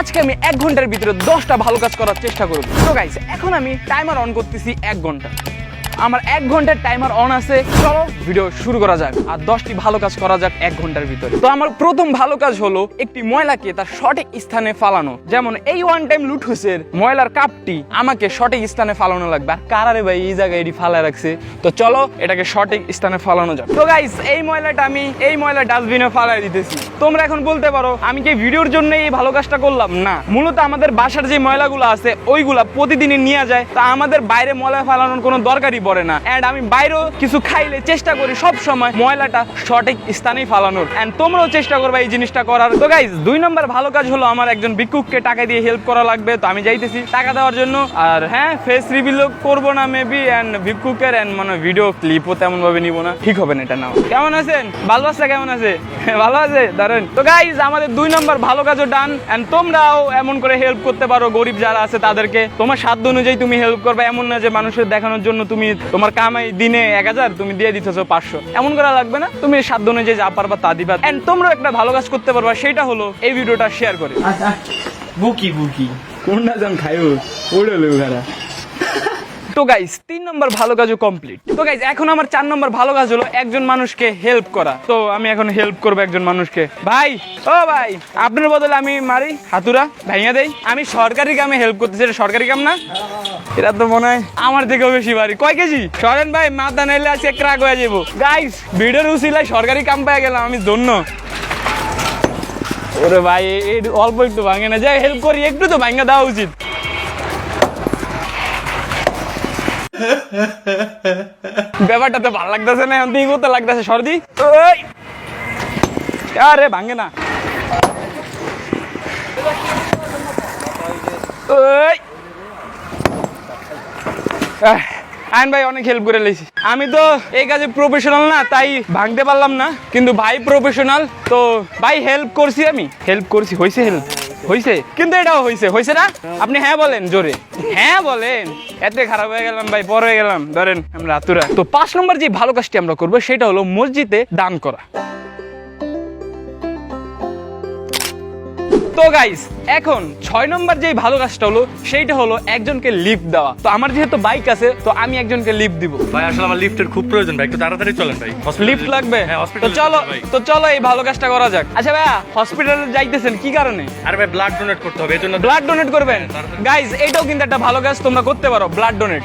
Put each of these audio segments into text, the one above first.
আজকে আমি এক ঘণ্টার ভিতরে দশটা ভালো কাজ করার চেষ্টা করব। এখন আমি টাইমার অন করতেছি এক ঘণ্টা। আমার এক ঘণ্টার টাইমার অন আছে। চলো ভিডিও শুরু করা যাক। আর দশটি ভালো কাজ করা যাক এক ঘণ্টার ভিতরে। তো আমার প্রথম ভালো কাজ হলো একটি ময়লাকে তার সঠিক স্থানে ফালানো। যেমন এই ওয়ান টাইম লুট হুসের ময়লার কাপটি আমাকে সঠিক স্থানে ফালানো লাগবে। আর কারারে ভাই এই জায়গায় এটি ফালা রাখছে? তো চলো, এটাকে সঠিক স্থানে ফালানো যাক। তো গাইস এই ময়লাটা আমি এই ময়লা ডাস্টবিনে ফালাই দিতেছি। তোমরা এখন বলতে পারো, আমি কি ভিডিওর জন্য এই ভালো কাজটা করলাম? না। মূলত আমাদের বাসার যে ময়লাগুলো আছে, ওইগুলা প্রতিদিনই নিয়ে যায়। তা আমাদের বাইরে ময়লা ফালানোর কোনো দরকারই পড়ে না। এন্ড আমি বাইরেও কিছু খাইলে চেষ্টা করি সব সময় ময়লাটা সঠিক স্থানেই ফালানোর। এন্ড তোমরাও চেষ্টা করবে এই জিনিসটা করার। তো গাইজ দুই নম্বর ভালো কাজ হলো আমার একজন ভিক্ষুককে টাকা দিয়ে হেল্প করা লাগবে। তো আমি যাইতেছি টাকা দেওয়ার জন্য। আর হ্যাঁ ফেস রিভিল করব না মেবি এন্ড ভিক্ষুকের এন্ড মানে ভিডিও ক্লিপও তেমন ভাবে নিবো না। ঠিক হবে না এটা নাও। কেমন আছেন? ভালো আছে কেমন আছে? ভালো আছে? দারুণ তো গাইজ আমাদের দুই নম্বর ভালো কাজও ডান এন্ড তোমরাও এমন করে হেল্প করতে পারো, গরিব যারা আছে তাদেরকে। তোমার সাধ্য অনুযায়ী তুমি হেল্প করবে। এমন না যে মানুষের দেখানোর জন্য তুমি তোমার কামাই দিনে এক হাজার তুমি দিয়ে দিতেছো পাঁচশো। এমন করা লাগবে না? তুমি সাধ্য অনুযায়ী যা পারবা তা দিবা। এন্ড তোমরা একটা ভালো কাজ করতে পারবা সেটা হলো এই ভিডিওটা শেয়ার করে। বুকি বুকি। কোনটা জন খাইও ওড়লো খারা। তো গাইস তিন নম্বর ভালো কাজও কমপ্লিট তো গাইস এখন আমার চার নম্বর ভালো কাজ হলো একজন মানুষকে হেল্প করা। তো আমি এখন হেল্প করব একজন মানুষকে। ভাই, ও ভাই, আপনার বদলে আমি মারি, হাতুরা ভাইয়া দেই। আমি সরকারি কামে হেল্প করতেছি, এটা সরকারি কাম না? এটা তো মনে হয় আমার থেকেও বেশি বাড়ি কয় কেজি? সরেন ভাই, মাথা নাইলে আজকে ক্রাক হয়ে যাব। গাইস ভিডিওর উসিলায় সরকারি কাম পেয়ে গেলাম, আমি ধন্য। ওরে ভাই অল্প একটু ভাঙে না। যাই হেল্প করি, একটু তো ভাঙা দেওয়া উচিত। ব্যাপারটা তো ভালো লাগতেছে না লাগতেছে, সর্দি। ওই আরে, ভাঙে না। ভাই, অনেক হেল্প করে লেছি আমি তো এই কাজে প্রফেশনাল না, তাই ভাঙতে পারলাম না। কিন্তু ভাই প্রফেশনাল তো ভাই হেল্প করছি আমি। হেল্প করছি হয়েছে হেল্প হয়েছে কিন্তু এটাও হয়েছে হয়েছে না? আপনি হ্যাঁ বলেন, জোরে। হ্যাঁ বলেন। এতে খারাপ হয়ে গেলাম ভাই পর হয়ে গেলাম। ধরেন আমরা আতুরা তো পাঁচ নম্বর যে ভালো কাজটি আমরা করব, সেটা হলো মসজিদে দান করা। তো গাইস এখন ছয় নম্বর যে ভালো কাজটা হলো সেইটা হলো একজনকে লিফট দেওয়া। তো আমার যেহেতু বাইক আছে তো আমি একজনকে লিফট দিব। ভাই আসলে আমার লিফটের খুব প্রয়োজন ভাই একটু তাড়াতাড়ি চলেন ভাই। লিফট লাগবে? হ্যাঁ তো চলো তো চলো এই ভালো কাজটা করা যাক। আচ্ছা ভাইয়া হসপিটালে যাইতেছেন কি কারণে? আরে ভাই ব্লাড ডোনেট করতে হবে এজন্য ব্লাড ডোনেট করবেন? গাইস এটাও কিন্তু একটা ভালো কাজ তোমরা করতে পারো ব্লাড ডোনেট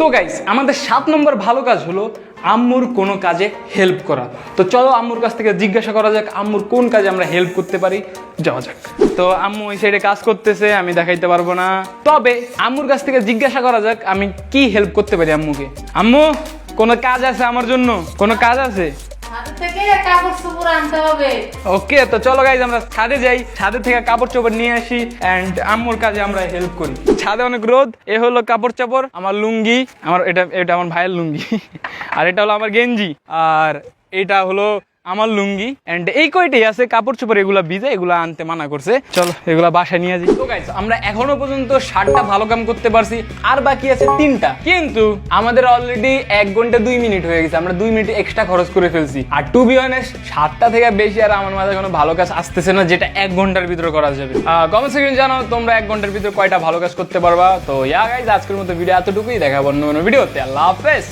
তো গাইস আমাদের সাত নম্বর ভালো কাজ হলো আম্মুর কোনো কাজে হেল্প করা। তো চলো আম্মুর কাছ থেকে জিজ্ঞাসা করা যাক, আম্মুর কোন কাজে আমরা হেল্প করতে পারি? যাওয়া যাক। তো আম্মু ওই সাইডে কাজ করতেছে, আমি দেখাইতে পারব না। তবে আম্মুর কাছ থেকে জিজ্ঞাসা করা যাক, আমি কি হেল্প করতে পারি আম্মুকে? আম্মু, কোনো কাজ আছে আমার জন্য? কোনো কাজ আছে? ওকে, তো চলো গাইজ আমরা ছাদে যাই। ছাদের থেকে কাপড় চোপড় নিয়ে আসি এন্ড আম্মুর কাজে আমরা হেল্প করি। ছাদে অনেক রোদ, এ হলো কাপড় চাপড়, আমার লুঙ্গি, আমার এটা এটা আমার ভাইয়ের লুঙ্গি। আর এটা হলো আমার গেঞ্জি। আর এটা হলো আমার লুঙ্গি এন্ড এই কয়টাই আছে, কাপড় চোপড় এগুলা ভিজে এগুলা আনতে মানা করছে। চলো, এগুলা বাসায় নিয়ে যাই। তো গাইজ আমরা এখনও পর্যন্ত ষাটটা ভালো কাম করতে পারছি, আর বাকি আছে তিনটা। কিন্তু আমাদের অলরেডি এক ঘণ্টা দুই মিনিট হয়ে গেছে, আমরা দুই মিনিট এক্সট্রা খরচ করে ফেলছি। আর টু বি অনেস্ট সাতটা থেকে বেশি আর আমার মাথায় কোনো ভালো কাজ আসতেছে না, যেটা এক ঘণ্টার ভিতরে করা যাবে। কমেন্ট সেকশন জানাও, তোমরা এক ঘণ্টার ভিতরে কয়টা ভালো কাজ করতে পারবা। তো ইয়া গাইজ আজকের মতো ভিডিও এতটুকুই দেখাবো অন্য কোনো ভিডিওতে আল্লাহ হাফেজ।